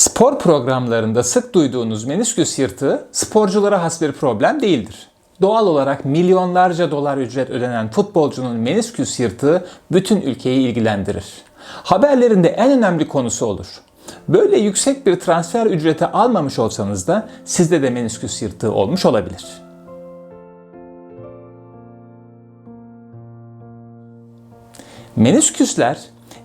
Spor programlarında sık duyduğunuz menisküs yırtığı sporculara has bir problem değildir. Doğal olarak milyonlarca dolar ücret ödenen futbolcunun menisküs yırtığı bütün ülkeyi ilgilendirir. Haberlerinde en önemli konusu olur. Böyle yüksek bir transfer ücreti almamış olsanız da sizde de menisküs yırtığı olmuş olabilir. Menisküsler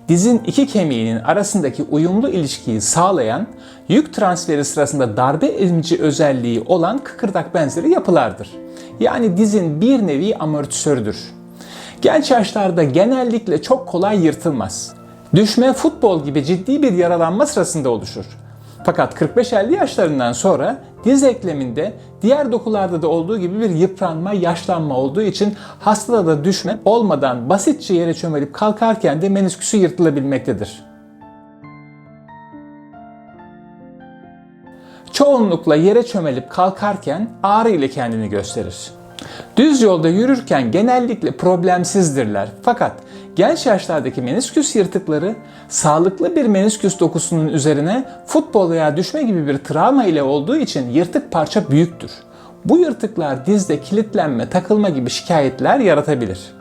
dizin iki kemiğinin arasındaki uyumlu ilişkiyi sağlayan, yük transferi sırasında darbe emici özelliği olan kıkırdak benzeri yapılardır. Yani dizin bir nevi amortisörüdür. Genç yaşlarda genellikle çok kolay yırtılmaz. Düşme futbol gibi ciddi bir yaralanma sırasında oluşur. Fakat 45-50 yaşlarından sonra diz ekleminde diğer dokularda da olduğu gibi bir yıpranma, yaşlanma olduğu için hastada da düşme olmadan basitçe yere çömelip kalkarken de menisküsü yırtılabilmektedir. Çoğunlukla yere çömelip kalkarken ağrı ile kendini gösterir. Düz yolda yürürken genellikle problemsizdirler. Fakat genç yaşlardaki menisküs yırtıkları sağlıklı bir menisküs dokusunun üzerine futbol veya düşme gibi bir travma ile olduğu için yırtık parça büyüktür. Bu yırtıklar dizde kilitlenme, takılma gibi şikayetler yaratabilir.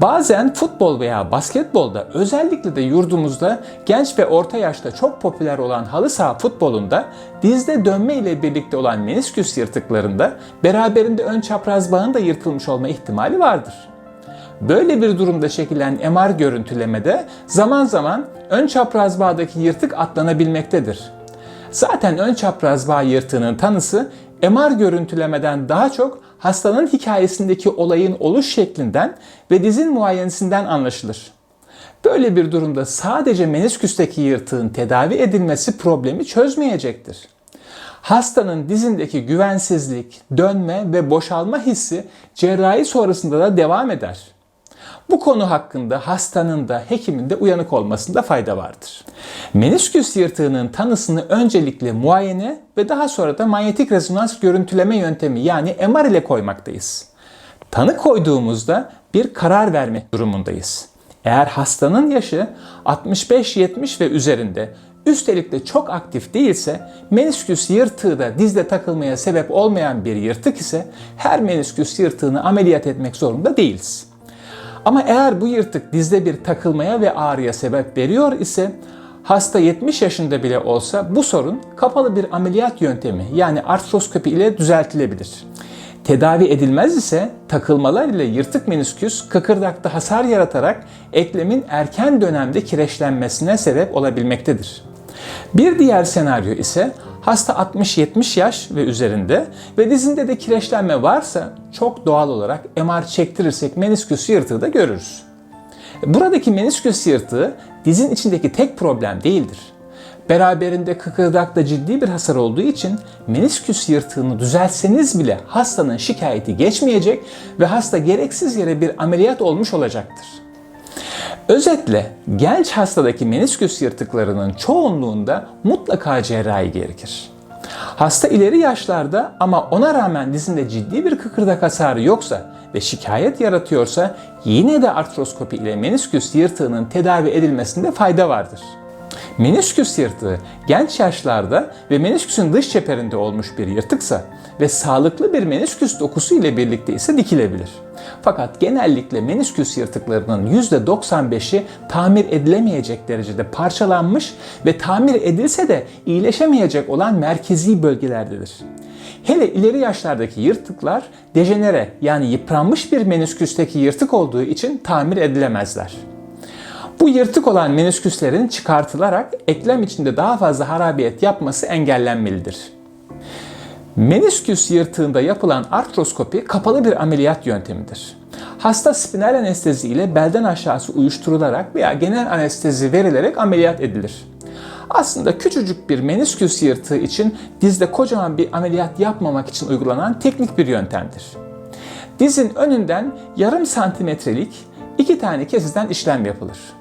Bazen futbol veya basketbolda özellikle de yurdumuzda genç ve orta yaşta çok popüler olan halı saha futbolunda dizde dönme ile birlikte olan menisküs yırtıklarında beraberinde ön çapraz bağın da yırtılmış olma ihtimali vardır. Böyle bir durumda çekilen MR görüntülemede zaman zaman ön çapraz bağdaki yırtık atlanabilmektedir. Zaten ön çapraz bağ yırtığının tanısı MR görüntülemeden daha çok hastanın hikayesindeki olayın oluş şeklinden ve dizin muayenesinden anlaşılır. Böyle bir durumda sadece menisküsteki yırtığın tedavi edilmesi problemi çözmeyecektir. Hastanın dizindeki güvensizlik, dönme ve boşalma hissi cerrahi sonrasında da devam eder. Bu konu hakkında hastanın da hekimin de uyanık olmasında fayda vardır. Menisküs yırtığının tanısını öncelikle muayene ve daha sonra da manyetik rezonans görüntüleme yöntemi yani MR ile koymaktayız. Tanı koyduğumuzda bir karar verme durumundayız. Eğer hastanın yaşı 65-70 ve üzerinde üstelik de çok aktif değilse menisküs yırtığı da dizde takılmaya sebep olmayan bir yırtık ise her menisküs yırtığını ameliyat etmek zorunda değiliz. Ama eğer bu yırtık dizde bir takılmaya ve ağrıya sebep veriyor ise hasta 70 yaşında bile olsa bu sorun kapalı bir ameliyat yöntemi yani artroskopi ile düzeltilebilir. Tedavi edilmez ise takılmalar ile yırtık menisküs kıkırdakta hasar yaratarak eklemin erken dönemde kireçlenmesine sebep olabilmektedir. Bir diğer senaryo ise hasta 60-70 yaş ve üzerinde ve dizinde de kireçlenme varsa çok doğal olarak MR çektirirsek menisküs yırtığı da görürüz. Buradaki menisküs yırtığı dizin içindeki tek problem değildir. Beraberinde kıkırdakta ciddi bir hasar olduğu için menisküs yırtığını düzeltseniz bile hastanın şikayeti geçmeyecek ve hasta gereksiz yere bir ameliyat olmuş olacaktır. Özetle genç hastadaki menisküs yırtıklarının çoğunluğunda mutlaka cerrahi gerekir. Hasta ileri yaşlarda ama ona rağmen dizinde ciddi bir kıkırdak hasarı yoksa ve şikayet yaratıyorsa yine de artroskopi ile menisküs yırtığının tedavi edilmesinde fayda vardır. Menisküs yırtığı genç yaşlarda ve menisküsün dış çeperinde olmuş bir yırtıksa ve sağlıklı bir menisküs dokusu ile birlikte ise dikilebilir. Fakat genellikle menisküs yırtıklarının %95'i tamir edilemeyecek derecede parçalanmış ve tamir edilse de iyileşemeyecek olan merkezi bölgelerdedir. Hele ileri yaşlardaki yırtıklar dejenere yani yıpranmış bir menisküsteki yırtık olduğu için tamir edilemezler. Bu yırtık olan menisküslerin çıkartılarak eklem içinde daha fazla harabiyet yapması engellenmelidir. Menisküs yırtığında yapılan artroskopi kapalı bir ameliyat yöntemidir. Hasta spinal anestezi ile belden aşağısı uyuşturularak veya genel anestezi verilerek ameliyat edilir. Aslında küçücük bir menisküs yırtığı için dizde kocaman bir ameliyat yapmamak için uygulanan teknik bir yöntemdir. Dizin önünden yarım santimetrelik iki tane kesiden işlem yapılır.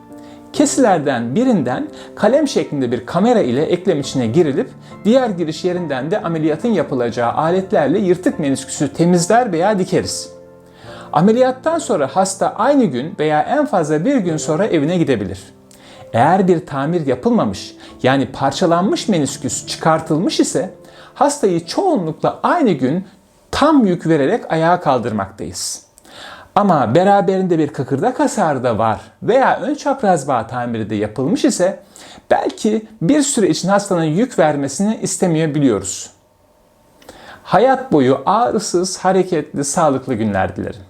Kesilerden birinden kalem şeklinde bir kamera ile eklem içine girilip diğer giriş yerinden de ameliyatın yapılacağı aletlerle yırtık menisküsü temizler veya dikeriz. Ameliyattan sonra hasta aynı gün veya en fazla bir gün sonra evine gidebilir. Eğer bir tamir yapılmamış yani parçalanmış menisküs çıkartılmış ise hastayı çoğunlukla aynı gün tam yük vererek ayağa kaldırmaktayız. Ama beraberinde bir kıkırdak hasarı da var veya ön çapraz bağ tamiri de yapılmış ise belki bir süre için hastanın yük vermesini istemeyebiliyoruz. Hayat boyu ağrısız, hareketli, sağlıklı günler dilerim.